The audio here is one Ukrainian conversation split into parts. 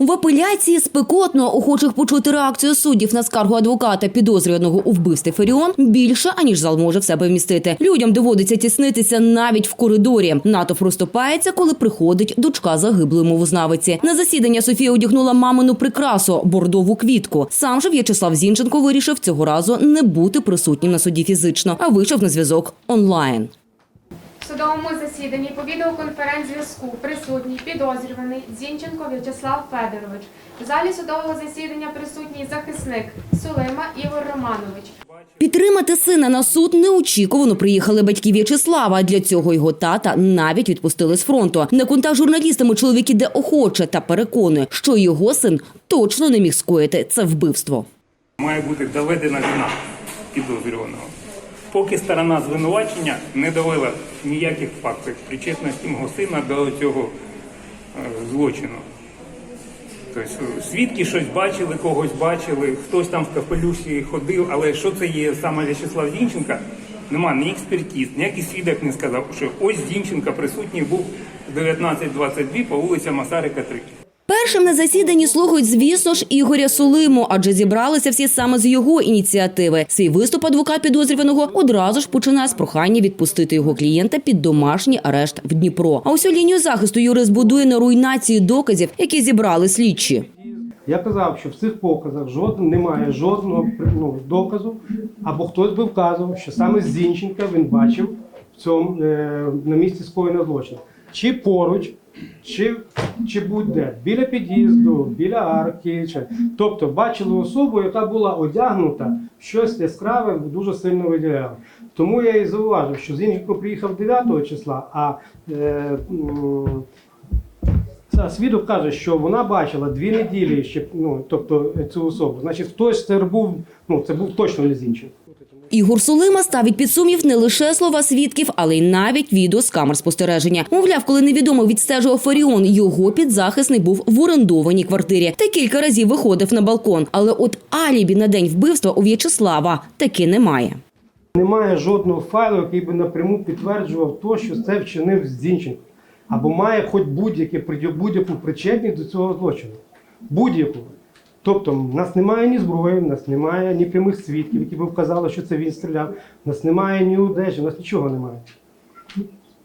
В апеляції спекотно охочих почути реакцію суддів на скаргу адвоката підозрюваного у вбивстві Феріон більше аніж зал може в себе вмістити. Людям доводиться тіснитися навіть в коридорі. Натовп розступається, коли приходить дочка загиблої мовознавиці. На засідання Софія одягнула мамину прикрасу бордову квітку. Сам же В'ячеслав Зінченко вирішив цього разу не бути присутнім на суді фізично, а вийшов на зв'язок онлайн. Судовому засіданні по відеоконференц-зв'язку присутній підозрюваний Зінченко В'ячеслав Федорович. В залі судового засідання присутній захисник Сулима Ігор Романович. Підтримати сина на суд неочікувано приїхали батьки В'ячеслава. Для цього його тата навіть відпустили з фронту. На контакт з журналістами чоловік іде охоче та переконує, що його син точно не міг скоїти це вбивство. Має бути доведена вина підозрюваного. Поки сторона звинувачення не довела ніяких фактів причетності мого сина до цього е, злочину. Тобто свідки щось бачили, когось бачили, хтось там в капелюші ходив, але що це є саме В'ячеслав Зінченка? Нема ні експертиз, ніякий свідок не сказав, що ось Зінченка присутній був 1922 по вулиця Масарика 3. Першим на засіданні слухають, звісно ж, Ігоря Сулиму, адже зібралися всі саме з його ініціативи. Свій виступ адвокат підозрюваного одразу ж починає з прохання відпустити його клієнта під домашній арешт в Дніпро. А усю лінію захисту юрист будує на руйнації доказів, які зібрали слідчі. Я казав, що в цих показах жоден, немає жодного ну, доказу, або хтось би вказував, що саме Зінченка він бачив в цьому е, на місці скоєного злочину. Чи поруч, чи, чи будь-де, біля під'їзду, біля арки. Чи... Тобто бачили особу, яка була одягнута щось яскраве, дуже сильно виділяло. Тому я і зауважив, що Зінченко приїхав 9 числа, а е, свідок каже, що вона бачила дві неділі ще, ну, тобто цю особу. Значить, хтось це був, ну це був точно не Зінченко. Ігор Сулима ставить під сумнів не лише слова свідків, але й навіть відео з камер спостереження. Мовляв, коли невідомо відстежував Фаріон, його підзахисний був в орендованій квартирі та кілька разів виходив на балкон. Але от алібі на день вбивства у В'ячеслава таки немає. Немає жодного файлу, який би напряму підтверджував то, що це вчинив Зінченко. Або має хоч будь-яке будь-яку причетність до цього злочину. Будь-яку. Тобто, в нас немає ні зброї, в нас немає ні прямих свідків, які б вказали, що це він стріляв. В нас немає ні одежі, в нас нічого немає.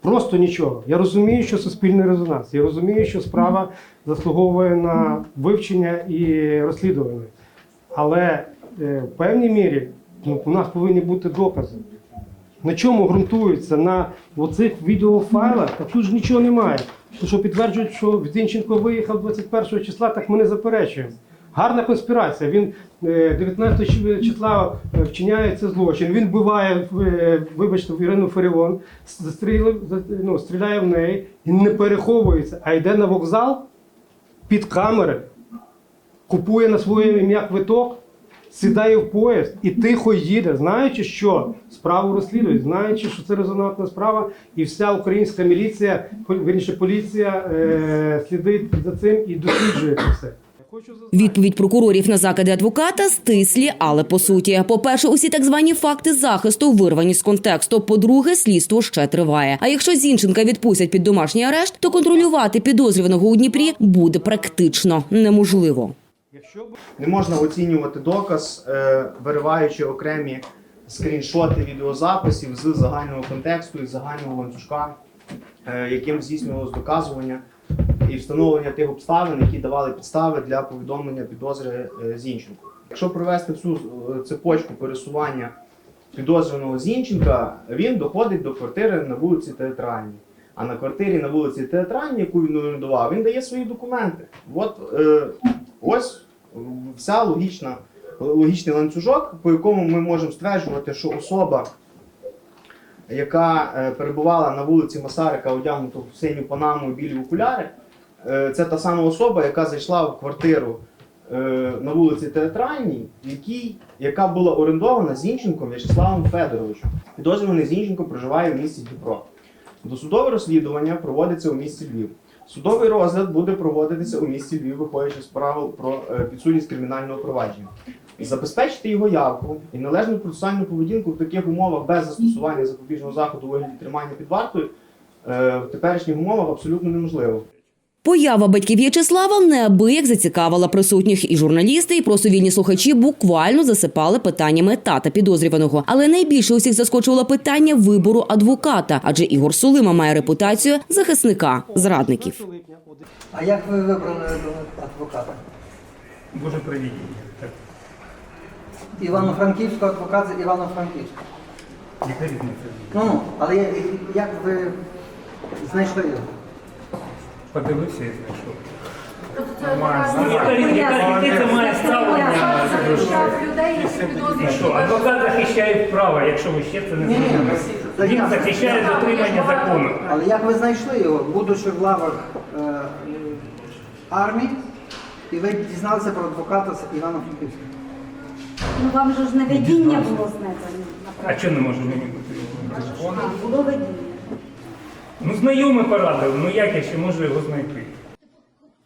Просто нічого. Я розумію, що суспільний резонанс. Я розумію, що справа заслуговує на вивчення і розслідування. Але е, в певній мірі ну, у нас повинні бути докази. На чому ґрунтуються на оцих відеофайлах, так тут ж нічого немає. Що підтверджують, що Зінченко виїхав 21 числа, так ми не заперечуємо. Гарна конспірація. Він е, 19 числа е, вчиняє цей злочин. Він вбиває, е, вибачте, Ірину Фаріон, ну, стріляє в неї і не переховується, а йде на вокзал під камери, купує на своє ім'я квиток, сідає в поїзд і тихо їде, знаючи, що справу розслідують, знаючи, що це резонансна справа, і вся українська міліція, вірніше, поліція е, слідить за цим і досліджує це все. Відповідь прокурорів на закиди адвоката стислі, але по суті. По-перше, усі так звані факти захисту вирвані з контексту. По-друге, слідство ще триває. А якщо Зінченка відпустять під домашній арешт, то контролювати підозрюваного у Дніпрі буде практично неможливо. Якщо Не можна оцінювати доказ, е, вириваючи окремі скріншоти відеозаписів з загального контексту і загального ланцюжка, е, яким здійснювалось доказування і встановлення тих обставин, які давали підстави для повідомлення підозри е, Зінченку. Якщо провести всю е, цепочку пересування підозрюваного Зінченка, він доходить до квартири на вулиці Театральній. А на квартирі на вулиці Театральній, яку він орендував, він дає свої документи. От е, ось вся логічна, логічний ланцюжок, по якому ми можемо стверджувати, що особа, яка е, перебувала на вулиці Масарика, одягнута в синю панаму і білі окуляри, е, це та сама особа, яка зайшла в квартиру е, на вулиці Театральній, якій, яка була орендована Зінченком В'ячеславом Федоровичем. Підозрюваний Зінченко проживає в місті Дніпро. Досудове розслідування проводиться у місті Львів. Судовий розгляд буде проводитися у місті Львів, виходячи з правил про е, підсудність кримінального провадження. Забезпечити його явку і належну процесуальну поведінку в таких умовах без застосування запобіжного заходу вигляді тримання під вартою е, в теперішніх умовах абсолютно неможливо. Поява батьків В'ячеслава неабияк зацікавила присутніх і журналісти, і просто вільні слухачі буквально засипали питаннями тата підозрюваного. Але найбільше усіх заскочувало питання вибору адвоката, адже Ігор Сулима має репутацію захисника зрадників. А як ви вибрали адвоката? Боже провідіння. Івано-Франківського адвокат з Івано-Франківська. Ну, ну, але я- як ви знайшли його? Подивився і знайшов. Має ставлення? людей, що, адвокат захищає права, якщо ви ще це не зрозуміли. Він захищає дотримання закону. Але як ви знайшли його, будучи в лавах е, армії, і ви дізналися про адвоката з Івано-Франківська? Ну вам же ж не видіння було знайдено. А чого не може мені бути? Було видіння. Ну, знайомий порадив, ну як я ще можу його знайти?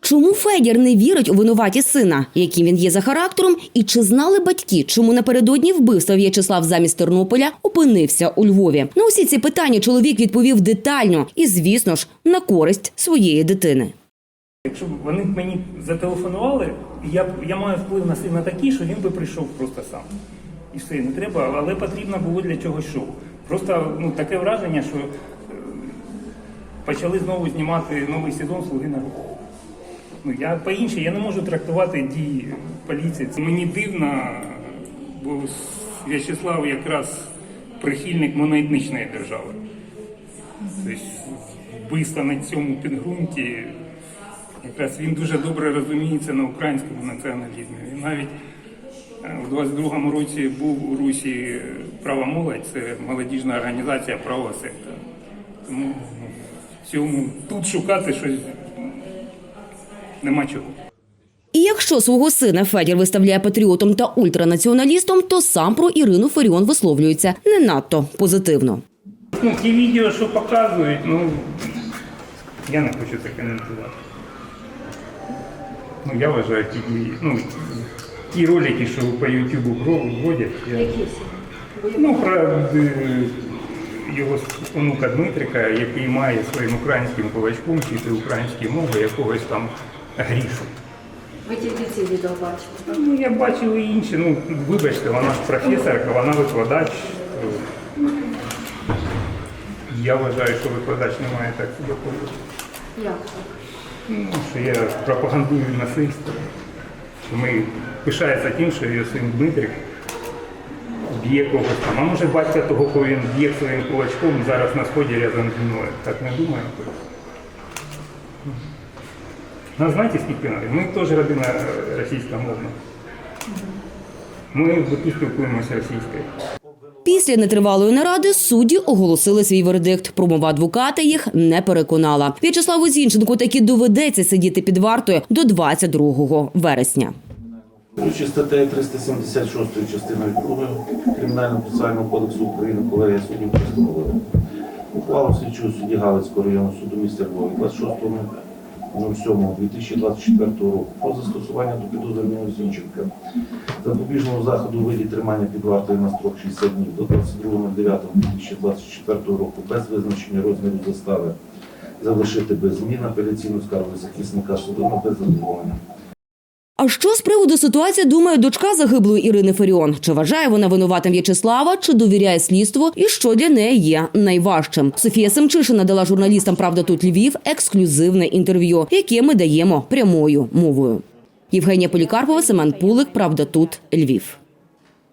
Чому Федір не вірить у винуваті сина, яким він є за характером, і чи знали батьки, чому напередодні вбивства В'ячеслав замість Тернополя опинився у Львові? На усі ці питання чоловік відповів детально і, звісно ж, на користь своєї дитини. Якщо б вони б мені зателефонували, я, б- я маю вплив на сина такий, що він би прийшов просто сам. І все, не треба, але потрібно було для чогось шоу. Просто ну, таке враження, що почали знову знімати новий сезон Слуги народу. Ну, я по-іншому, я не можу трактувати дії поліції. Це мені дивно, бо В'ячеслав якраз прихильник моноетнічної держави. Тобто вбивство на цьому підґрунті, якраз він дуже добре розуміється на українському націоналізмі. Він навіть е, у 22-му році був у Русі права молодь, це молодіжна організація правого сектора. Тому ну, цьому тут шукати щось нема чого. І якщо свого сина Федір виставляє патріотом та ультранаціоналістом, то сам про Ірину Феріон висловлюється не надто позитивно. Ну, ті відео, що показують, ну я не хочу це коментувати. Ну, я вважаю ті. Ну, ті ролики, що по Ютубу вводять. Я... Ну, про е, його онука Дмитрика, який має своїм українським кулачком вчити українські мови якогось там грішу. Ви тільки ці відео бачили. Ну, я бачив і інші. Ну, вибачте, вона ж професорка, вона викладач. Я вважаю, що викладач не має так себе поводити. Як так? Ну, що я пропагандую насильство. Ми пишається тим, що його син Дмитрик б'є когось там. А може батька того, кого він б'є своїм кулачком, зараз на сході рядом зі мною. Так не думаю. Ну, знаєте, скільки нас? Ми теж родина російськомовна. Ми тут спілкуємося російською. Після нетривалої наради судді оголосили свій вердикт. Промова адвоката їх не переконала. В'ячеславу Зінченку таки доведеться сидіти під вартою до 22 вересня. Керуючи статтею 376 частиною 2 Кримінального процесуального кодексу України колегія суддів постановила ухвалу слідчого судді Галицького районного суду міста Львова 26.07.2024 року про застосування до підозрюваного Зінченка запобіжного заходу у виді тримання під вартою на строк 60 днів до 22.09.2024 року без визначення розміру застави залишити без змін апеляційну скаргу захисника судом без задоволення. А що з приводу ситуації думає дочка загиблої Ірини Феріон? Чи вважає вона винуватим В'ячеслава, чи довіряє слідству, і що для неї є найважчим? Софія Семчишина дала журналістам Правда тут Львів ексклюзивне інтерв'ю, яке ми даємо прямою мовою. Євгенія Полікарпова, Семен Пулик, Правда тут Львів.